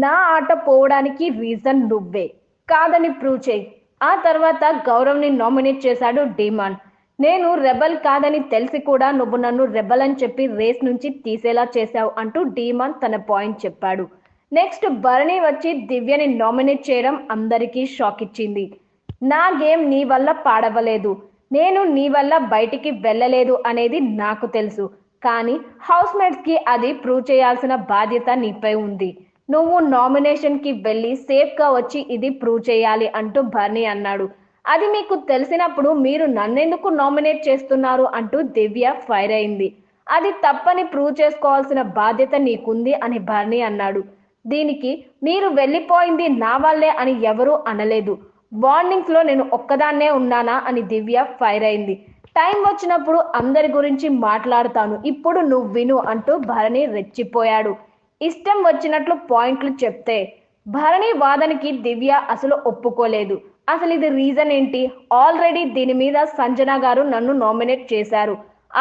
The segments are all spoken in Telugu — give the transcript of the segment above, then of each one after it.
నా ఆట పోవడానికి రీజన్ నువ్వే. కాదని ప్రూవ్ చేయి. ఆ తర్వాత గౌరవ్ని నామినేట్ చేశాడు డిమాండ్ నేను రెబల్ కాదని తెలిసి కూడా నువ్వు నన్ను రెబల్ అని చెప్పి రేస్ నుంచి తీసేలా చేశావు అంటూ డీమాన్ తన పాయింట్ చెప్పాడు. నెక్స్ట్ భరణి వచ్చి దివ్యని నామినేట్ చేయడం అందరికీ షాక్ ఇచ్చింది. నా గేమ్ నీ వల్ల పాడవలేదు నేను నీ వల్ల బయటికి వెళ్ళలేదు అనేది నాకు తెలుసు. కానీ హౌస్ మేట్స్కి అది ప్రూవ్ చేయాల్సిన బాధ్యత నీపై ఉంది. నువ్వు నామినేషన్కి వెళ్ళి సేఫ్గా వచ్చి ఇది ప్రూవ్ చేయాలి అంటూ భరణి అన్నాడు. అది మీకు తెలిసినప్పుడు మీరు నన్నెందుకు నామినేట్ చేస్తున్నారు అంటూ దివ్య ఫైర్ అయింది. అది తప్పని ప్రూవ్ చేసుకోవాల్సిన బాధ్యత నీకుంది అని భరణి అన్నాడు. దీనికి మీరు వెళ్ళిపోయింది నా వల్లే అని ఎవరూ అనలేదు. బాండింగ్స్లో నేను ఒక్కదాన్నే ఉన్నానా అని దివ్య ఫైర్ అయింది. టైం వచ్చినప్పుడు అందరి గురించి మాట్లాడతాను. ఇప్పుడు నువ్వు విను అంటూ భరణి రెచ్చిపోయాడు. ఇష్టం వచ్చినట్లు పాయింట్లు చెప్తే భరణి వాదనకి దివ్య అసలు ఒప్పుకోలేదు. అసలు ఇది రీజన్ ఏంటి? ఆల్రెడీ దీని మీద సంజన గారు నన్ను నామినేట్ చేశారు.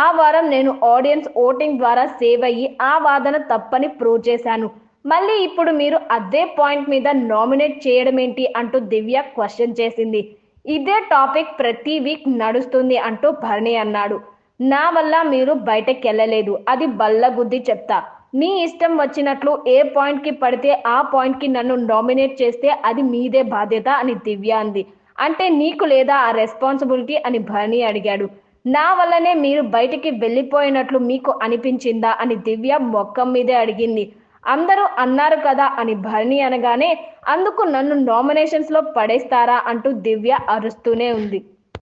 ఆ వారం నేను ఆడియన్స్ ఓటింగ్ ద్వారా సేవ్ అయ్యి ఆ వాదన తప్పని ప్రూవ్ చేశాను. మళ్ళీ ఇప్పుడు మీరు అదే పాయింట్ మీద నామినేట్ చేయడం ఏంటి అంటూ దివ్య క్వశ్చన్ చేసింది. ఇదే టాపిక్ ప్రతి వీక్ నడుస్తుంది అంటూ భరణి అన్నాడు. నా వల్ల మీరు బయటకు వెళ్ళలేదు అది బల్లగుద్ది చెప్తా. మీ ఇష్టం వచ్చినట్లు ఏ పాయింట్కి పడితే ఆ పాయింట్కి నన్ను నామినేట్ చేస్తే అది మీదే బాధ్యత అని దివ్య అంది. అంటే నీకు లేదా ఆ రెస్పాన్సిబిలిటీ అని భరణి అడిగాడు. నా వల్లనే మీరు బయటికి వెళ్ళిపోయినట్లు మీకు అనిపించిందా అని దివ్య మొక్కం మీదే అడిగింది. అందరూ అన్నారు కదా అని భరణి అనగానే అందుకు నన్ను నామినేషన్స్లో పడేస్తారా అంటూ దివ్య అరుస్తూనే ఉంది.